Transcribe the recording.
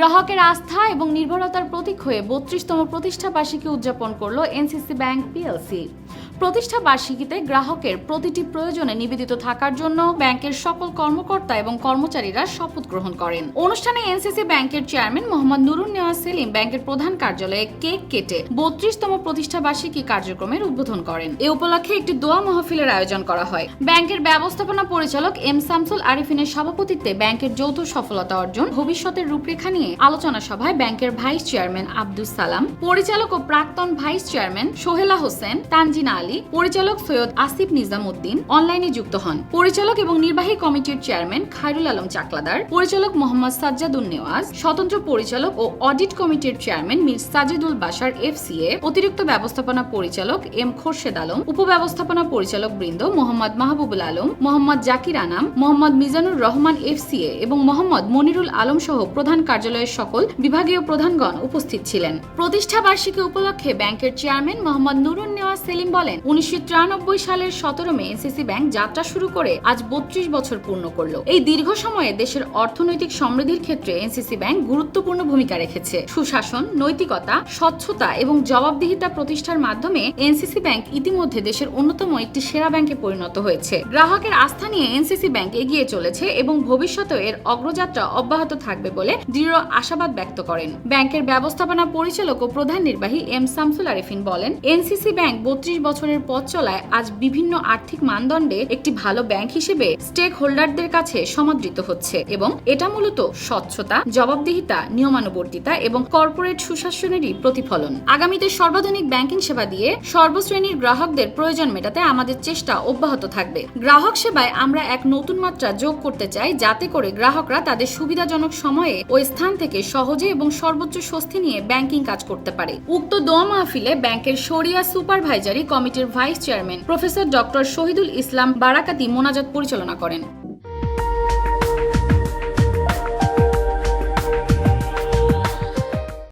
গ্রাহকের আস্থা এবং নির্ভরতার প্রতীক হয়ে বত্রিশতম প্রতিষ্ঠা বার্ষিকী উদযাপন করল এনসিসি ব্যাংক পিএলসি। প্রতিষ্ঠা বার্ষিকীতে গ্রাহকের প্রতিটি প্রয়োজনে নিবেদিত থাকার জন্য ব্যাংকের সকল কর্মকর্তা এবং কর্মচারীরা শপথ গ্রহণ করেন। অনুষ্ঠানে এনসিসি ব্যাংকের চেয়ারম্যান মোহাম্মদ নুরুন নেওয়া সেলিম ব্যাংকের প্রধান কার্যালয়ে কেক কেটে বত্রিশতম প্রতিষ্ঠা বার্ষিকী কার্যক্রমের উদ্বোধন করেন। এ উপলক্ষে একটি দোয়া মাহফিলের আয়োজন করা হয়। ব্যাংকের ব্যবস্থাপনা পরিচালক এম শামসুল আরিফিনের সভাপতিত্বে ব্যাংকের যৌথ সফলতা অর্জন, ভবিষ্যতের রূপরেখা নিয়ে আলোচনা সভায় ব্যাংকের ভাইস চেয়ারম্যান আব্দুস সালাম, পরিচালক ও প্রাক্তন ভাইস চেয়ারম্যান সোহেলা হোসেন, তানজিনা আলী পরিচালক সৈয়দ আসিফ নিজামুদ্দিন অনলাইনে যুক্ত হন। পরিচালক এবং নির্বাহী কমিটির চেয়ারম্যান খায়রুল আলম চাকলাদার, পরিচালক মোহাম্মদ সাজ্জাদুন নেওয়াজ, স্বতন্ত্র পরিচালক ও অডিট কমিটির চেয়ারম্যান মির সাজিদুল বাসার এফসিএ, অতিরিক্ত ব্যবস্থাপনা পরিচালক এম খোরশেদ আলম, উপব্যবস্থাপনা পরিচালক বৃন্দ মোহাম্মদ মাহবুবুল আলম, মোহাম্মদ জাকির আনাম, মোহাম্মদ মিজানুর রহমান এফসিএ এবং মোহাম্মদ মনিরুল আলম সহ প্রধান কার্যালয়ের সকল বিভাগীয় প্রধানগণ উপস্থিত ছিলেন। প্রতিষ্ঠা বার্ষিকী উপলক্ষে ব্যাংকের চেয়ারম্যান মোহাম্মদ নুরুন নেওয়াজ সেলিম বলেন উনিশশো তিরানব্বই সালের সতেরো মে এনসিসি ব্যাংক যাত্রা শুরু করে আজ বত্রিশ বছর পূর্ণ করল। এই দীর্ঘ সময়ে দেশের অর্থনৈতিক সমৃদ্ধির ক্ষেত্রে এনসিসি ব্যাংক গুরুত্বপূর্ণ ভূমিকা রেখেছে। সুশাসন, নৈতিকতা, স্বচ্ছতা এবং জবাবদিহিতা প্রতিষ্ঠার মাধ্যমে এনসিসি ব্যাংক ইতিমধ্যে দেশের অন্যতম একটি সেরা ব্যাংকে পরিণত হয়েছে। গ্রাহকের আস্থা নিয়ে এনসিসি ব্যাংক এগিয়ে চলেছে এবং ভবিষ্যতে এর অগ্রযাত্রা অব্যাহত থাকবে বলে দৃঢ় আশাবাদ ব্যক্ত করেন। ব্যাংকের ব্যবস্থাপনা পরিচালক ও প্রধান নির্বাহী এম শামসুল আরিফিন বলেন, এনসিসি ব্যাংক বত্রিশ বছরের পথ চলায় আজ বিভিন্ন আর্থিক মানদণ্ডে একটি ভালো ব্যাংক হিসেবে স্টেক হোল্ডারদের কাছে সমাদৃত হচ্ছে এবং এটা মূলত স্বচ্ছতা, জবাবদিহিতা, নিয়মানুবর্তিতা এবং কর্পোরেট সুশাসনেরই প্রতিফলন। আগামীতে সর্বাধুনিক ব্যাংকিং সেবা দিয়ে সর্বশ্রেণীর গ্রাহকদের প্রয়োজন মেটাতে আমাদের চেষ্টা অব্যাহত থাকবে। গ্রাহক সেবায় আমরা এক নতুন মাত্রা যোগ করতে চাই যাতে করে গ্রাহকরা তাদের সুবিধাজনক সময়ে ওই স্থান থেকে সহজে এবং সর্বোচ্চ স্বস্তি নিয়ে ব্যাংকিং কাজ করতে পারে। উক্ত দোয়া মাহফিলে ব্যাংকের শরিয়া সুপারভাইজারি কমিটির vice chairman professor doctor Shahidul Islam Barakati মোনাজাত পরিচালনা করেন।